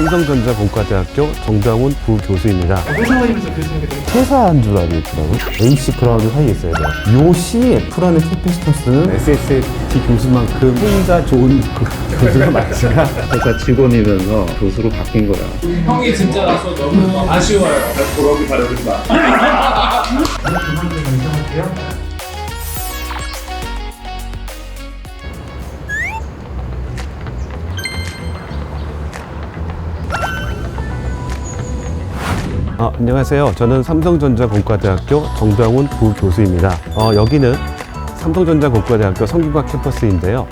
삼성전자 공과대학교 정장훈 부교수입니다. 회사 다니면서 교수님께 되게 퇴사한 줄 알겠더라고요. AC 크라우드 사이에 있어야 돼요. 요 CF라는 캐패시턴스는 SST 교수만큼 회의가 좋은 그 교수가 맞지가 회사 직원이면서 교수로 바뀐 거야. 형이 진짜라서 너무 아쉬워요. 그러기 바랍니다. 두 번째 결정할게요. 아, 안녕하세요. 저는 삼성전자 공과대학교 정장훈 부교수입니다. 어, 여기는 삼성전자 공과대학교 성균관 캠퍼스인데요.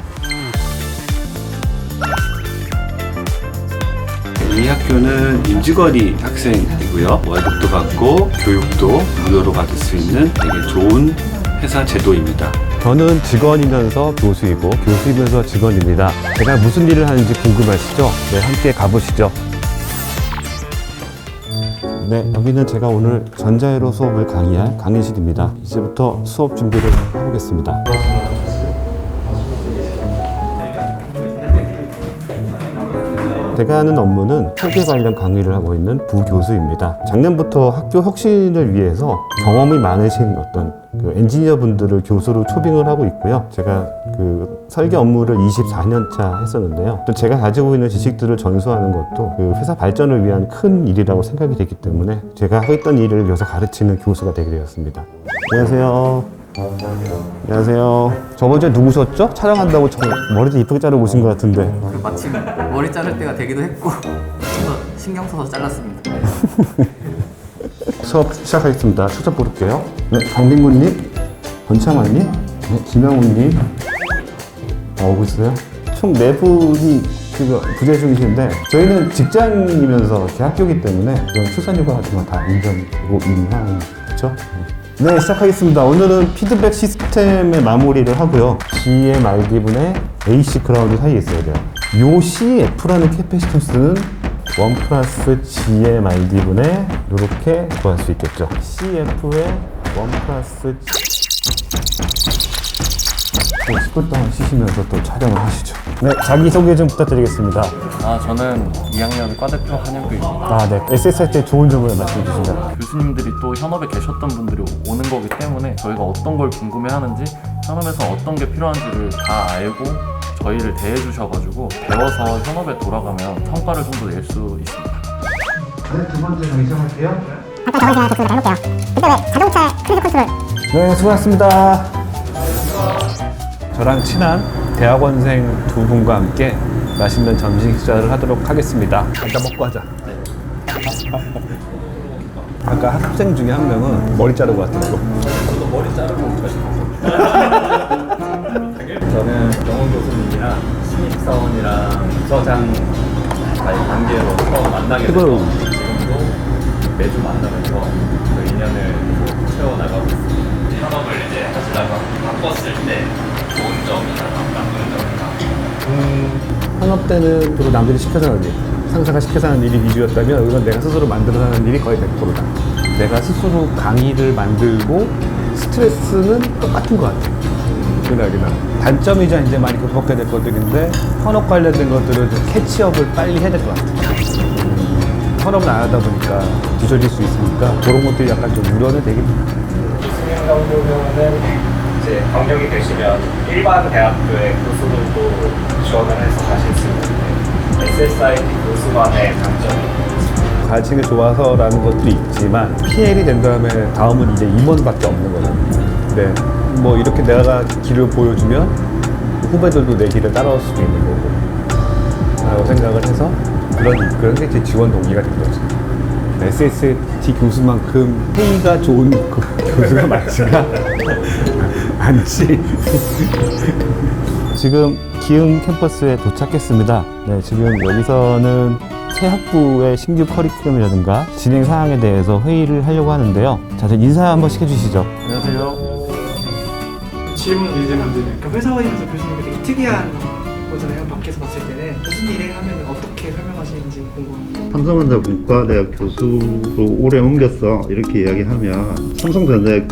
이 학교는 임직원이 학생이고요. 월급도 받고 교육도 무료로 받을 수 있는 되게 좋은 회사 제도입니다. 저는 직원이면서 교수이고 교수이면서 직원입니다. 제가 무슨 일을 하는지 궁금하시죠? 네, 함께 가보시죠. 네, 여기는 제가 오늘 전자회로 수업을 강의할 강의실입니다. 이제부터 수업 준비를 해보겠습니다. 제가 하는 업무는 설계 관련 강의를 하고 있는 부교수입니다. 작년부터 학교 혁신을 위해서 경험이 많으신 어떤 그 엔지니어 분들을 교수로 초빙을 하고 있고요. 제가 그 설계 업무를 24년 차 했었는데요. 또 제가 가지고 있는 지식들을 전수하는 것도 그 회사 발전을 위한 큰 일이라고 생각이 되기 때문에 제가 하겠던 일을 여기서 가르치는 교수가 되게 되었습니다. 안녕하세요. 안녕하세요. 저번 주에 누구셨죠? 촬영한다고 저 머리도 이쁘게 자르고 오신 것 같은데. 그 마침 머리 자를 때가 되기도 했고 신경 써서 잘랐습니다. 수업 시작하겠습니다. 출석 부를게요. 네, 강민구님, 권창환님, 네, 김영훈님. 나오고 있어요. 총네 분이 그거 부재 중이신데 저희는 직장이면서 이렇게 학교기 때문에 그런 출산휴가 거다 인정되고 인하는 그렇죠? 네, 시작하겠습니다. 오늘은 피드백 시스템의 마무리를 하고요. CMRD분의 AC 크라우드 사이에 있어야 돼요. 요 CF라는 캐패시턴스는 1 플러스 GMRD분의 이렇게 구할 수 있겠죠. CF의 1 플러스 또 10분 동안 쉬시면서 또 촬영을 하시죠. 네, 자기소개 좀 부탁드리겠습니다. 아 저는 2학년 과대표 한영규입니다. 아, 네. SSR 때 좋은 점을 말씀해 주신다. 교수님들이 또 현업에 계셨던 분들이 오는 거기 때문에 저희가 어떤 걸 궁금해하는지 현업에서 어떤 게 필요한지를 다 알고 저희를 대해 주셔가지고 배워서 현업에 돌아가면 성과를 좀 더 낼 수 있습니다. 네, 두 번째 결정할게요. 네, 수고하셨습니다. 저랑 친한 대학원생 두 분과 함께 맛있는 점심 식사를 하도록 하겠습니다. 일단 먹고 하자. 아까 학생 중에 한 명은 머리 자르고 왔더라고. 저는 정원 교수님이랑 신입사원이랑 부서장 사이 관계로 처음 만나게 돼서 지금도 매주 만나면서 그 인연을 채워나가고 있습니다. 현업을 이제 하시다가 바꿨을 때 좋은 점이나 나쁜 점이나 학업 때는 주로 남들이 시켜서 하는 일, 상사가 시켜서 하는 일이 위주였다면 이건 내가 스스로 만들어서 하는 일이 거의 100%다. 내가 스스로 강의를 만들고 스트레스는 똑같은 것 같아. 그나기나. 단점이자 이제 많이 극복해야 될 것들인데 현업 관련된 것들은 좀 캐치업을 빨리 해야 될 것 같아. 음, 현업을 안 하다 보니까 뒤처질 수 있으니까 그런 것들이 약간 좀 우려는 해. 교수님 같은 경우는 이제 경력이 되시면 일반 대학교에 교수로도 지원을 해서 가실 수 있는데 SSIT 교수만의 장점이 가르치는 게 좋아서라는 것도 있지만 PL이 된 다음에 다음은 이제 임원밖에 없는 거거든요. 근데 뭐 이렇게 내가 길을 보여주면 후배들도 내 길을 따라올 수도 있는 거고 라고 생각을 해서 그런 그런 게 제 지원 동기가 된 거죠. SST 교수만큼 회의가 좋은 그 교수가 많지가 않지. 지금 기흥 캠퍼스에 도착했습니다. 네, 지금 여기서는 새 학부의 신규 커리큘럼이라든가 진행 사항에 대해서 회의를 하려고 하는데요. 자, 저 인사 한 번씩 해주시죠. 안녕하세요. 질문 이제 만드는 회사 다니면서 교수님께 되게 특이한 거잖아요. 밖에서 봤을 때는 무슨 일을 하면 어떻게 설명하시는지 궁금합니다. 삼성전자 공과대학 교수로 오래 옮겼어. 이렇게 이야기하면 삼성전자에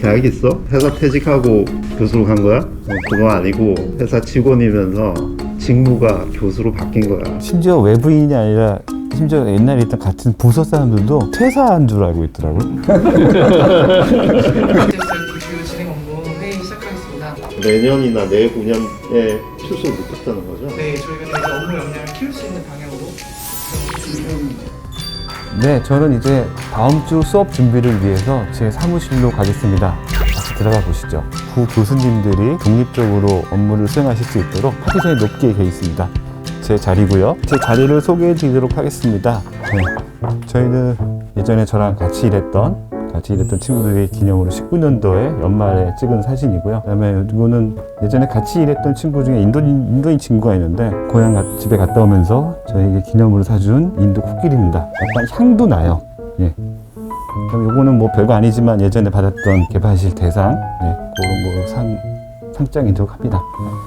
계약 있어? 회사 퇴직하고 교수로 간 거야? 어, 그거 아니고 회사 직원이면서 직무가 교수로 바뀐 거야. 심지어 외부인이 아니라 심지어 옛날에 있던 같은 부서 사람들도 퇴사한 줄 알고 있더라고요. SSIT 진행 업무 회의 시작하겠습니다. 내년이나 내후년에 출소를 못했다는 거죠? 네, 저희가 이제 업무 역량을 키울 수 있는 방향으로 네, 저는 이제 다음 주 수업 준비를 위해서 제 사무실로 가겠습니다. 같이 들어가 보시죠. 부 교수님들이 독립적으로 업무를 수행하실 수 있도록 파티션이 높게 되어 있습니다. 제 자리고요. 제 자리를 소개해 드리도록 하겠습니다. 네, 저희는 예전에 저랑 같이 일했던 같이 일했던 친구들의 기념으로 19년도에 연말에 찍은 사진이고요. 그다음에 이거는 예전에 같이 일했던 친구 중에 인도인, 인도인 친구가 있는데 고향 가- 집에 갔다 오면서 저에게 기념으로 사준 인도 코끼리입니다. 약간 향도 나요. 예. 그럼 요거는 뭐 별거 아니지만 예전에 받았던 개발실 대상 네, 그런 거 상, 상장이도록 합니다.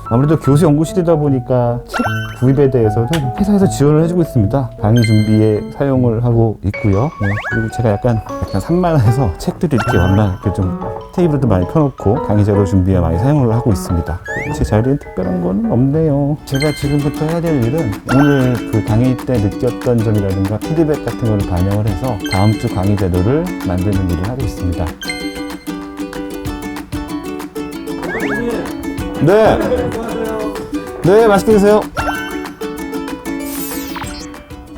아무래도 교수 연구실이다 보니까 책 구입에 대해서는 회사에서 지원을 해주고 있습니다. 강의 준비에 사용을 하고 있고요. 네, 그리고 제가 약간 약간 산만해서 책들이 이렇게 완만 이렇게 좀 테이블에도 많이 펴놓고 강의 자료 준비에 많이 사용을 하고 있습니다. 제 자리엔 특별한 건 없네요. 제가 지금부터 해야 될 일은 오늘 그 강의 때 느꼈던 점이라든가 피드백 같은 거를 반영을 해서 다음 주 강의 자료를 만드는 일을 하고 있습니다. 네. 네, 맛있게 드세요.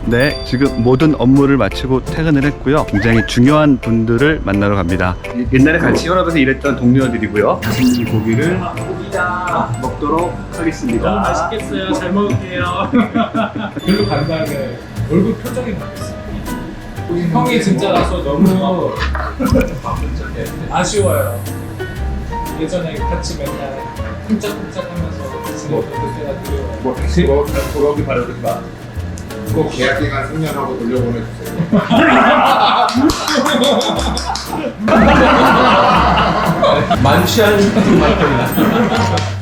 네, 지금 모든 업무를 마치고 퇴근을 했고요. 굉장히 중요한 분들을 만나러 갑니다. 옛날에 같이 현업에서 일했던 동료들이고요. 이 고기를 먹도록 하겠습니다. 맛있겠어요. 잘 먹을게요. 별로 간단해. 얼굴 표정이 바뀌었어. 형이 진짜라서 너무 아쉬워요. 예전에 같이 맨날 쿵짝쿵짝하면서 지내던 그때가 그리워요. 뭐 다시 뭐 돌아오기 바라지 마. 꼭 계약 기간 생년하고 돌려보내주세요. 만취하는 말이야.